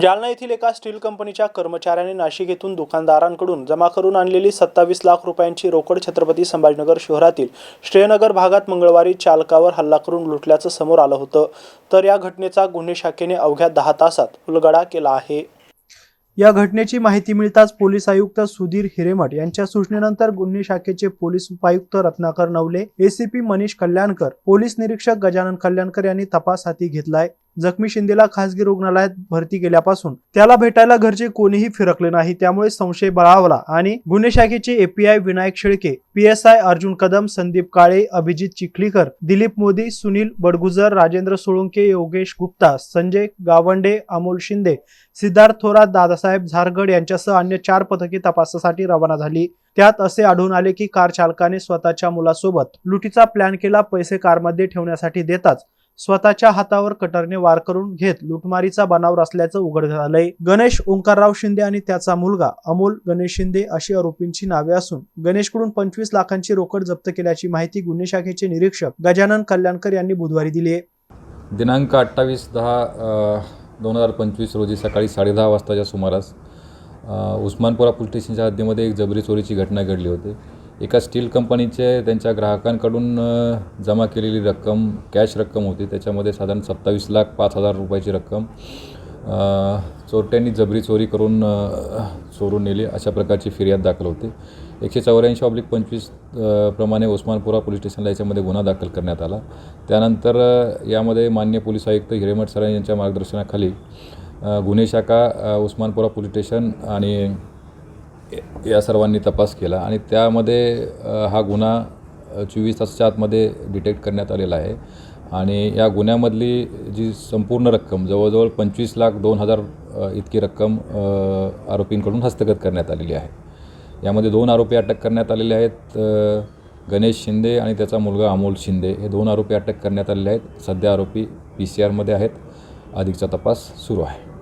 जालना येथील एका स्टील कंपनीच्या कर्मचाऱ्याने नाशिक येथून दुकानदारांकडून जमा करून आणलेली सत्तावीस लाख रुपयांची रोकड छत्रपती संभाजीनगर शहरातील श्रेयनगर भागात मंगळवारी चालकावर हल्ला करून लुटल्याचं समोर आलं होतं. तर या घटनेचा गुन्हे शाखेने अवघ्या दहा तासात उलगडा केला आहे. या घटनेची माहिती मिळताच पोलीस आयुक्त सुधीर हिरेमठ यांच्या सूचनेनंतर गुन्हे शाखेचे पोलीस उपायुक्त रत्नाकर नवले एसीपी मनीष कल्याणकर पोलीस निरीक्षक गजानन कल्याणकर यांनी तपास हाती घेतलाय. जखमी शिंदेला खासगी रुग्णालयात भरती केल्यापासून त्याला भेटायला घरचे कोणीही फिरकले नाही. त्यामुळे संशय बळावला आणि गुन्हे शाखेचे एपीआय विनायक शेळके पीएसआय अर्जुन कदम संदीप काळे अभिजित चिखलीकर दिलीप मोदी सुनील बडगुजर राजेंद्र सोळुंके योगेश गुप्ता संजय गावंडे अमोल शिंदे सिद्धार्थ थोरात दादासाहेब झारगड यांच्यासह अन्य चार पथके तपासासाठी रवाना झाली. त्यात असे आढळून आले की कार चालकाने स्वतःच्या मुलासोबत लुटीचा प्लॅन केला पैसे कारमध्ये ठेवण्यासाठी देताच स्वतःच्या हातावर कटरने वार करून घेत लुटमारीचा बनाव असल्याचं उघड झालंय. गणेश ओंकारराव शिंदे आणि त्याचा मुलगा अमोल गणेश शिंदे अशी आरोपींची नावे असून गणेशकडून पंचवीस लाखांची रोकड जप्त केल्याची माहिती गुन्हे शाखेचे निरीक्षक गजानन कल्याणकर यांनी बुधवारी दिली आहे. दिनांक अठ्ठावीस दहा दोन हजार पंचवीस रोजी सकाळी साडेदहा वाजताच्या सुमारास उस्मानपुरा पोलीस स्टेशनच्या हद्दीमध्ये एक जबरी चोरीची घटना घडली होती. एका स्टील कंपनीचे त्यांच्या ग्राहकांकडून जमा केलेली रक्कम कॅश रक्कम होती. त्याच्यामध्ये साधारण सत्तावीस लाख पाच हजार रुपयाची रक्कम चोरट्यांनी जबरी चोरी करून चोरून नेली. अशा प्रकारची फिर्याद दाखल होती. एकशे चौऱ्याऐंशी ऑब्लिक पंचवीस प्रमाणे उस्मानपुरा पोलीस स्टेशनला याच्यामध्ये गुन्हा दाखल करण्यात आला. त्यानंतर यामध्ये मान्य पोलीस आयुक्त हिरेमठ सराय यांच्या मार्गदर्शनाखाली गुन्हे शाखा उस्मानपुरा पोलीस स्टेशन आणि या सर्वांनी तपास केला आणि त्यामध्ये हा गुन्हा चोवीस तासाच्या आतमध्ये डिटेक्ट करण्यात आलेला आहे. आणि या गुन्ह्यामधली जी संपूर्ण रक्कम जवळजवळ पंचवीस लाख दोन हजार इतकी रक्कम आरोपींकडून हस्तगत करण्यात आलेली आहे. यामध्ये दोन आरोपी अटक करण्यात आलेले आहेत गणेश शिंदे आणि त्याचा मुलगा अमोल शिंदे. हे दोन आरोपी अटक करण्यात आलेले आहेत. सध्या आरोपी पी सी आरमध्ये आहेत. अधिकचा तपास सुरू आहे.